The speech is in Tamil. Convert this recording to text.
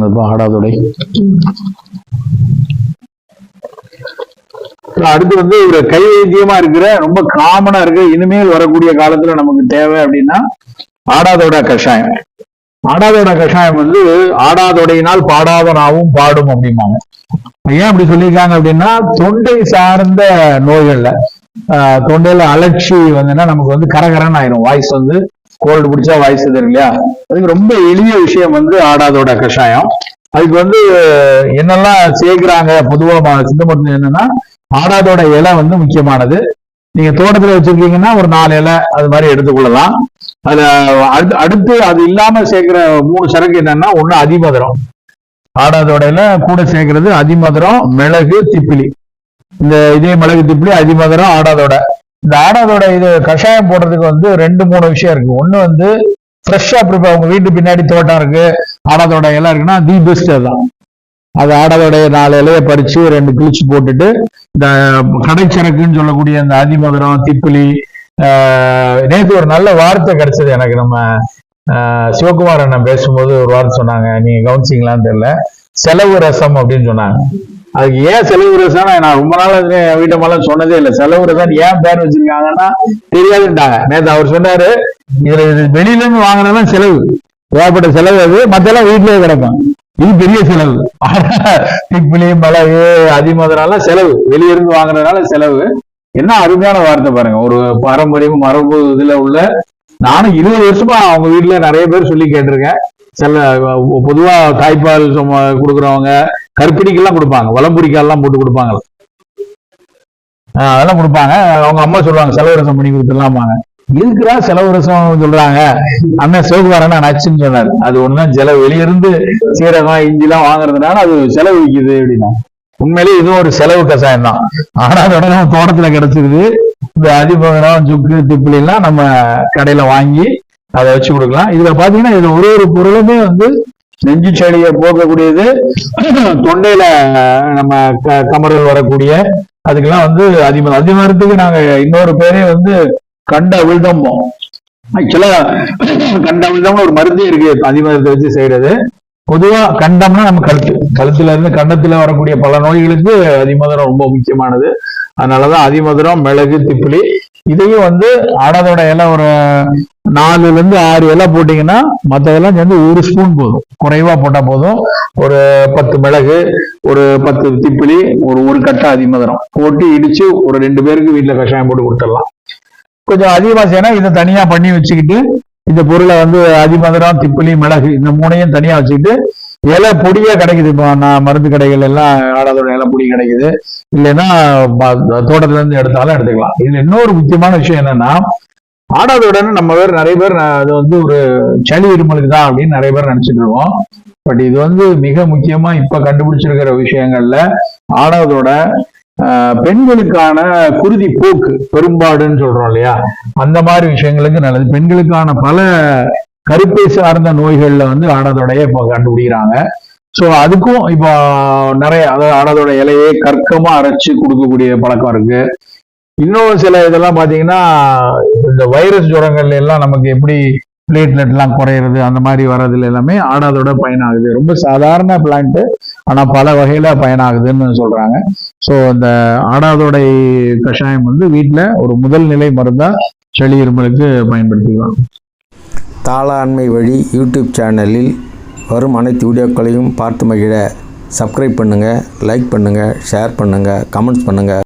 என்னதுப்பா அடுத்து வந்து ஒரு கை வைத்தியமா இருக்கிற ரொம்ப காமனா இருக்கு இனிமேல் வரக்கூடிய காலத்துல நமக்கு தேவை அப்படின்னா ஆடாதோட கஷாயம் ஆடாதோட கஷாயம் வந்து ஆடாதொடையினால் பாடாதனாவும் பாடும் அப்படிம்பாங்க ஏன் அப்படி சொல்லியிருக்காங்க அப்படின்னா தொண்டை சார்ந்த நோய்கள்ல ஆஹ் தொண்டையில அலட்சி வந்துன்னா நமக்கு வந்து கரகரன் ஆயிரும் வாய்ஸ் வந்து கோல்டு பிடிச்சா வாய்ஸ் தரும் இல்லையா? அதுக்கு ரொம்ப எளிய விஷயம் வந்து ஆடாதோட கஷாயம். அதுக்கு வந்து என்னெல்லாம் சேர்க்கிறாங்க பொதுவாக சிந்த சித்த மருந்து என்னன்னா ஆடாதோட இலை வந்து முக்கியமானது. நீங்க தோட்டத்துல வச்சிருக்கீங்கன்னா ஒரு நாலு இலை அது மாதிரி எடுத்துக்கொள்ளலாம். அதுல அடுத்து அடுத்து அது இல்லாம சேர்க்கிற மூணு சரக்கு என்னன்னா ஒண்ணு அதிமதுரம். ஆடாதோட இலை கூட சேர்க்கிறது அதிமதுரம் மிளகு திப்பிலி. இந்த இதே மிளகு திப்பிலி அதிமதுரம் ஆடாதோட. இந்த ஆடாதோட இது கஷாயம் போடுறதுக்கு வந்து ரெண்டு மூணு விஷயம் இருக்கு. ஒண்ணு வந்து ஃப்ரெஷ்ஷா ப்ரிப்பேர் உங்க வீட்டு பின்னாடி தோட்டம் இருக்கு. ஆடாதோட இலை இருக்குன்னா தி பெஸ்ட் தான் அது ஆடாதோடைய நாலு இலையை பறிச்சு ரெண்டு கிழிச்சு போட்டுட்டு இந்த கடைச்சரக்குன்னு சொல்லக்கூடிய இந்த அதிமதுரம் திப்பிலி நேற்று ஒரு நல்ல வார்த்தை கிடைச்சது எனக்கு. நம்ம சிவகுமார் அண்ணன் பேசும்போது ஒரு வார்த்தை சொன்னாங்க. நீங்க கவனிச்சிங்களான்னு தெரியல. செலவு ரசம் அப்படின்னு சொன்னாங்க. அதுக்கு ஏன் செலவு நான் ரொம்ப நாள் வீட்டமெல்லாம் சொன்னதே இல்லை. செலவு ஏன் பேர் வச்சிருக்காங்கன்னா தெரியாதுட்டாங்க நேத்து அவர் சொன்னாரு இதுல வெளியில இருந்து வாங்கினதான் செலவு. ஏகப்பட்ட செலவு அது. மத்தெல்லாம் வீட்டிலேயே கிடக்கும். இது பெரிய செலவு. திப்பிலி மிளகு அதிமதுனால செலவு. வெளியிருந்து வாங்குறதுனால செலவு. என்ன அருமையான வார்த்தை பாருங்க. ஒரு பாரம்பரியம் மரபு இதுல உள்ள. நானும் இருபது வருஷமா அவங்க வீட்டுல நிறைய பேர் சொல்லி கேட்டிருக்கேன். சில அஹ், பொதுவா தாய்ப்பால் கொடுக்குறவங்க கற்பிணிக்கெல்லாம் கொடுப்பாங்க. வளம்புரிக்கால்லாம் போட்டு கொடுப்பாங்க ஆஹ், அதெல்லாம் கொடுப்பாங்க. அவங்க அம்மா சொல்லுவாங்க செலவு ரசம் பண்ணி கொடுத்துடலாமாங்க இருக்கிறா செலவு ரசம்? சொல்றாங்க. அண்ணன் சிவகுமாரன் நச்சுன்னு சொன்னார். அது ஒண்ணுதான் செலவு வெளியிருந்து சீரகம் இஞ்சி எல்லாம் வாங்குறதுனால அது செலவு விக்குது அப்படின்னா உண்மையிலேயே இதுவும் ஒரு செலவு கஷாயம் தான். ஆனா அதோட நம்ம தோட்டத்துல கிடைச்சிருது. இந்த அதிபகரம் சுக்கு திப்பிலாம் எல்லாம் நம்ம கடையில வாங்கி அதை வச்சு கொடுக்கலாம். இதுல பாத்தீங்கன்னா இதுல ஒரு ஒரு பொருளுமே வந்து நெஞ்சு செடியை போக்கக்கூடியது தொண்டையில நம்ம க- வரக்கூடிய அதுக்கெல்லாம் வந்து அதிம அதிமரத்துக்கு நாங்க இன்னொரு பேரே வந்து கண்ட அவிழ்தம்போம். ஆக்சுவலா கண்ட அவிழ்தம்னு ஒரு மருந்தே இருக்கு அதிமரத்தை வச்சு செய்யறது. பொதுவா கண்டம்னா நம்ம கழுத்து கழுத்துல இருந்து கண்டத்துல வரக்கூடிய பல நோய்களுக்கு அதிமதுரம் ரொம்ப முக்கியமானது. அதனாலதான் அதிமதுரம் மிளகு திப்பிலி இதையும் வந்து ஆடாதோட இலை ஒரு நாலுல இருந்து ஆறு இலை போட்டீங்கன்னா மத்ததெல்லாம் சேர்ந்து ஒரு ஸ்பூன் போதும். குறைவா போட்டா போதும். ஒரு பத்து மிளகு ஒரு பத்து திப்பிலி ஒரு ஒரு கட்டை அதிமதுரம் போட்டு இடிச்சு ஒரு ரெண்டு பேருக்கு வீட்டுல கஷாயம் போட்டு கொடுத்துடலாம். கொஞ்சம் அதிகமா செய்யணும் இதை தனியா பண்ணி வச்சுக்கிட்டு இந்த பொருளை வந்து அதிமதுரம் திப்பிலி மிளகு இந்த மூணையும் தனியா வச்சுக்கிட்டு இலை பொடியா கிடைக்குது. இப்போ நான் மருந்து கடைகள் எல்லாம் ஆடாதோட இலை பொடி கிடைக்குது. இல்லைன்னா தோட்டத்துல இருந்து எடுத்தாலும் எடுத்துக்கலாம். இதுல இன்னொரு முக்கியமான விஷயம் என்னன்னா ஆடாதோடன்னு நம்ம பேர் நிறைய பேர் அது வந்து ஒரு சளி இருமலுக்கு தான் அப்படின்னு நிறைய பேர் நினைச்சிட்டு இருக்கோம் பட் இது வந்து மிக முக்கியமா இப்ப கண்டுபிடிச்சிருக்கிற விஷயங்கள்ல ஆடாதோட ஆஹ், பெண்களுக்கான குருதி போக்கு பெரும்பாடுன்னு சொல்றோம் இல்லையா? அந்த மாதிரி விஷயங்களுக்கு நல்லது. பெண்களுக்கான பல கருப்பை சார்ந்த நோய்கள்ல வந்து ஆடாதோடைய இப்போ கண்டுபிடிக்கிறாங்க. ஸோ அதுக்கும் இப்போ நிறைய அதாவது ஆடாதோட இலையே கற்கமா அரைச்சு கொடுக்கக்கூடிய பழக்கம் இருக்கு. இன்னும் சில இதெல்லாம் பார்த்தீங்கன்னா இந்த வைரஸ் ஜுரங்கள் எல்லாம் நமக்கு எப்படி பிளேட்லெட் எல்லாம் குறையிறது அந்த மாதிரி வர்றதுல எல்லாமே ஆடாதோட பயனாகுது. ரொம்ப சாதாரண பிளான்ட்டு ஆனா பல வகையில பயனாகுதுன்னு சொல்றாங்க. ஸோ அந்த ஆடாதோடை கஷாயம் வந்து வீட்டில் ஒரு முதல் நிலை மருந்தா செளி இருமலுக்கு பயன்படுத்திக்கலாம். தாளாண்மை வழி யூடியூப் சேனலில் வரும் அனைத்து வீடியோக்களையும் பார்த்து மகிழ. சப்ஸ்கிரைப் பண்ணுங்கள் லைக் பண்ணுங்கள் ஷேர் பண்ணுங்கள் கமெண்ட்ஸ் பண்ணுங்கள்